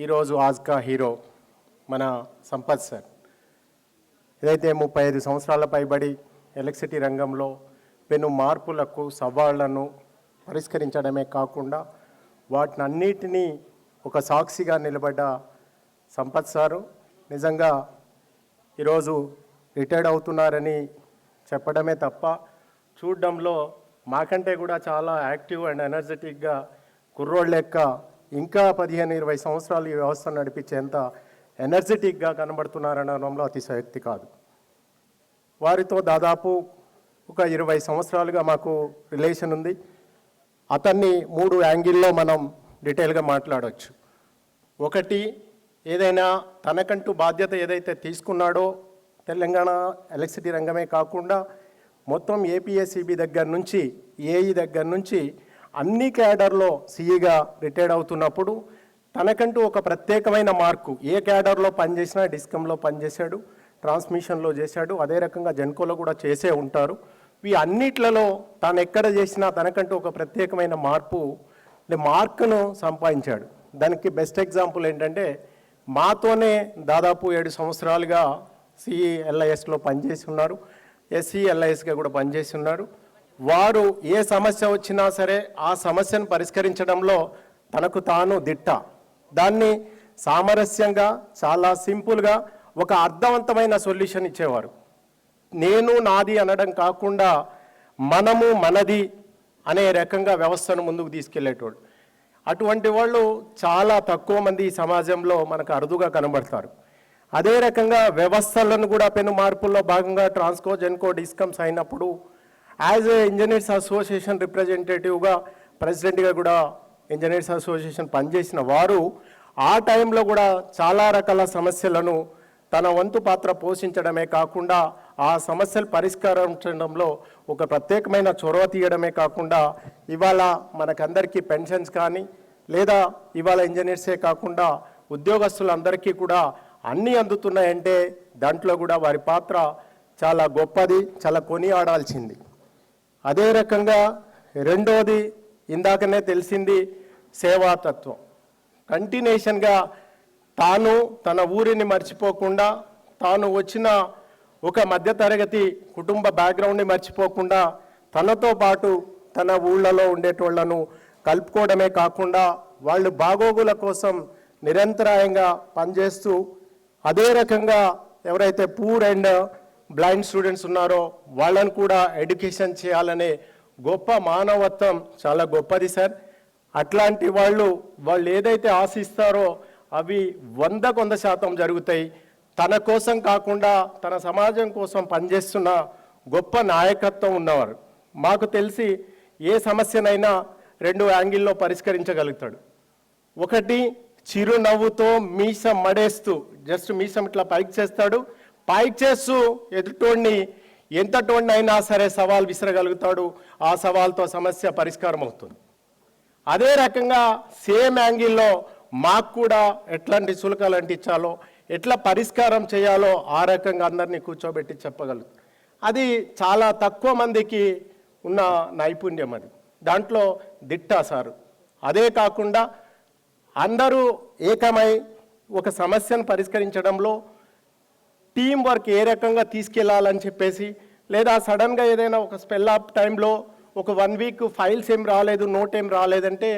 ఈరోజు ఆజ్కా హీరో మన సంపత్ సార్. ఏదైతే ముప్పై ఐదు సంవత్సరాల పైబడి ఎలక్ట్రిసిటీ రంగంలో పెను మార్పులకు సవాళ్ళను పరిష్కరించడమే కాకుండా వాటిని అన్నిటినీ ఒక సాక్షిగా నిలబడ్డ సంపత్ సారు నిజంగా ఈరోజు రిటైర్డ్ అవుతున్నారని చెప్పడమే తప్ప చూడడంలో మాకంటే కూడా చాలా యాక్టివ్ అండ్ ఎనర్జెటిక్గా కుర్రోళ్ళ లెక్క ఇంకా పదిహేను ఇరవై సంవత్సరాలు ఈ వ్యవస్థను నడిపించేంత ఎనర్జెటిక్గా కనబడుతున్నారనడంలో అతిశయోక్తి కాదు. వారితో దాదాపు ఒక ఇరవై సంవత్సరాలుగా మాకు రిలేషన్ ఉంది. అతన్ని మూడు యాంగిల్లో మనం డీటెయిల్గా మాట్లాడవచ్చు ఒకటి ఏదైనా తనకంటూ బాధ్యత ఏదైతే తీసుకున్నాడో తెలంగాణ ఎలక్ట్రిసిటీ రంగమే కాకుండా మొత్తం ఏపీఎస్సిబి దగ్గర నుంచి ఏఈ దగ్గర నుంచి అన్ని క్యాడర్లో సీఈగా రిటైర్డ్ అవుతున్నప్పుడు తనకంటూ ఒక ప్రత్యేకమైన మార్కు. ఏ క్యాడర్లో పనిచేసినా డిస్కంలో పనిచేశాడు ట్రాన్స్మిషన్లో చేశాడు అదే రకంగా జన్కోలో కూడా చేసే ఉంటారు. ఈ అన్నిట్లలో తాను ఎక్కడ చేసినా తనకంటూ ఒక ప్రత్యేకమైన మార్పు అంటే మార్కును సంపాదించాడు. దానికి బెస్ట్ ఎగ్జాంపుల్ ఏంటంటే మాతోనే దాదాపు ఏడు సంవత్సరాలుగా సిఎల్ఐఎస్లో పనిచేసి ఉన్నారు. ఎస్సీఎల్ఐఎస్గా కూడా పనిచేసి ఉన్నారు. వారు ఏ సమస్య వచ్చినా సరే ఆ సమస్యను పరిష్కరించడంలో తనకు తాను దిట్ట. దాన్ని సామరస్యంగా చాలా సింపుల్గా ఒక అర్థవంతమైన సొల్యూషన్ ఇచ్చేవారు. నేను నాది అనడం కాకుండా మనము మనది అనే రకంగా వ్యవస్థను ముందుకు తీసుకెళ్ళేటోడు. అటువంటి వాళ్ళు చాలా తక్కువ మంది ఈ సమాజంలో మనకు అరుదుగా కనబడతారు. అదే రకంగా వ్యవస్థలను కూడా పెను మార్పుల్లో భాగంగా ట్రాన్స్కో జెన్కో డిస్కమ్స్ అయినప్పుడు యాజ్ ఏ ఇంజనీర్స్ అసోసియేషన్ రిప్రజెంటేటివ్గా ప్రెసిడెంట్గా కూడా ఇంజనీర్స్ అసోసియేషన్ పనిచేసిన వారు ఆ టైంలో కూడా చాలా రకాల సమస్యలను తన వంతు పాత్ర పోషించడమే కాకుండా ఆ సమస్యలు పరిష్కరించడంలో ఒక ప్రత్యేకమైన చొరవ తీయడమే కాకుండా ఇవాళ మనకందరికీ పెన్షన్స్ కానీ లేదా ఇవాళ ఇంజనీర్సే కాకుండా ఉద్యోగస్తులందరికీ కూడా అన్నీ అందుతున్నాయంటే దాంట్లో కూడా వారి పాత్ర చాలా గొప్పది చాలా కొనియాడాల్సింది. అదే రకంగా రెండోది ఇందాకనే తెలిసింది సేవాతత్వం. కంటిన్యూషన్గా తాను తన ఊరిని మర్చిపోకుండా తాను వచ్చిన ఒక మధ్యతరగతి కుటుంబ బ్యాక్గ్రౌండ్ని మర్చిపోకుండా తనతో పాటు తన ఊళ్ళలో ఉండేటోళ్ళను కలుపుకోవడమే కాకుండా వాళ్ళు బాగోగుల కోసం నిరంతరాయంగా పనిచేస్తూ అదే రకంగా ఎవరైతే పూర్ అండ్ బ్లైండ్ స్టూడెంట్స్ ఉన్నారో వాళ్ళని కూడా ఎడ్యుకేషన్ చేయాలనే గొప్ప మానవత్వం చాలా గొప్పది సార్. అట్లాంటి వాళ్ళు వాళ్ళు ఏదైతే ఆశిస్తారో అవి వంద కొంద శాతం జరుగుతాయి. తన కోసం కాకుండా తన సమాజం కోసం పనిచేస్తున్న గొప్ప నాయకత్వం ఉన్నవారు. మాకు తెలిసి ఏ సమస్యనైనా రెండు యాంగిల్లో పరిష్కరించగలుగుతాడు. ఒకటి చిరునవ్వుతో మీసం మడేస్తూ జస్ట్ మీసం ఇట్లా పైకి చేస్తాడు. పైకి చేస్తూ ఎదుటోడిని ఎంతటోడిని అయినా సరే సవాల్ విసిరగలుగుతాడు. ఆ సవాల్తో సమస్య పరిష్కారం అవుతుంది అదే రకంగా సేమ్ యాంగిల్లో మాకు కూడా ఎట్లాంటి శుల్కాలు అంటించాలో ఎట్లా పరిష్కారం చేయాలో ఆ రకంగా అందరినీ కూర్చోబెట్టి చెప్పగలుగుతాం అది చాలా తక్కువ మందికి ఉన్న నైపుణ్యం అది. దాంట్లో దిట్టా సారు. అదే కాకుండా అందరూ ఏకమై ఒక సమస్యను పరిష్కరించడంలో టీం వర్క్ ఏ రకంగా తీసుకెళ్ళాలని చెప్పేసి లేదా సడన్గా ఏదైనా ఒక స్పెల్ ఆఫ్ టైంలో ఒక వన్ వీక్ ఫైల్స్ ఏం రాలేదు నోట్ ఏం రాలేదంటే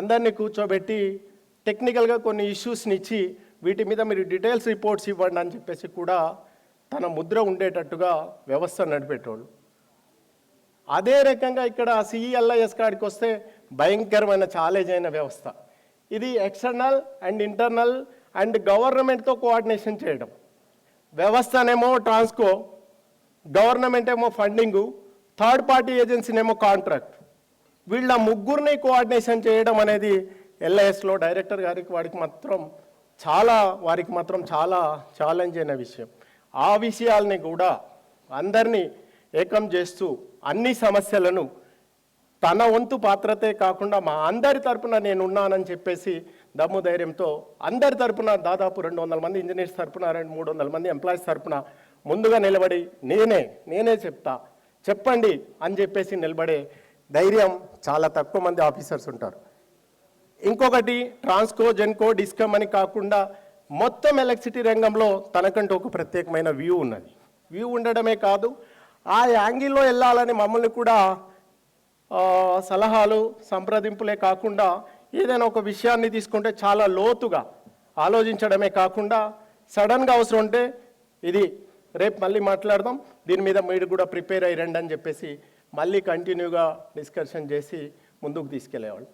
అందరినీ కూర్చోబెట్టి టెక్నికల్గా కొన్ని ఇష్యూస్ని ఇచ్చి వీటి మీద మీరు డీటెయిల్స్ రిపోర్ట్స్ ఇవ్వండి అని చెప్పేసి కూడా తన ముద్ర ఉండేటట్టుగా వ్యవస్థ నడిపేటోళ్ళు. అదే రకంగా ఇక్కడ సిఈఎల్ఐఎస్ కాడికి వస్తే భయంకరమైన ఛాలెంజ్ అయిన వ్యవస్థ. ఇది ఎక్స్టర్నల్ అండ్ ఇంటర్నల్ అండ్ గవర్నమెంట్తో కోఆర్డినేషన్ చేయడం. వ్యవస్థనేమో ట్రాన్స్కో గవర్నమెంట్ ఏమో ఫండింగు థర్డ్ పార్టీ ఏజెన్సీనేమో కాంట్రాక్ట్. వీళ్ళ ముగ్గురిని కోఆర్డినేషన్ చేయడం అనేది ఎల్ఐఎస్లో డైరెక్టర్ గారికి వాడికి మాత్రం చాలా వారికి మాత్రం చాలా ఛాలెంజ్ అయిన విషయం. ఆ విషయాల్ని కూడా అందరినీ ఏకం చేస్తూ అన్ని సమస్యలను తన వంతు పాత్రతే కాకుండా మా అందరి తరపున నేను ఉన్నానని చెప్పేసి దమ్ము ధైర్యంతో అందరి తరపున దాదాపు రెండు వందల మంది ఇంజనీర్స్ తరపున రెండు మూడు వందల మంది ఎంప్లాయీస్ తరపున ముందుగా నిలబడి నేనే నేనే చెప్తా చెప్పండి అని చెప్పేసి నిలబడే ధైర్యం చాలా తక్కువ మంది ఆఫీసర్స్ ఉంటారు. ఇంకొకటి ట్రాన్స్కో జెన్కో డిస్కమ్ అని కాకుండా మొత్తం ఎలక్ట్రిసిటీ రంగంలో తనకంటూ ఒక ప్రత్యేకమైన వ్యూ ఉన్నది. వ్యూ ఉండడమే కాదు ఆ యాంగిల్లో వెళ్ళాలని మమ్మల్ని కూడా సలహాలు సంప్రదింపులే కాకుండా ఏదైనా ఒక విషయాన్ని తీసుకుంటే చాలా లోతుగా ఆలోచించడమే కాకుండా సడన్గా అవసరం ఉంటే ఇది రేపు మళ్ళీ మాట్లాడదాం దీని మీద మీరు కూడా ప్రిపేర్ అయ్యి రండి అని చెప్పేసి మళ్ళీ కంటిన్యూగా డిస్కషన్ చేసి ముందుకు తీసుకెళ్ళేవాళ్ళు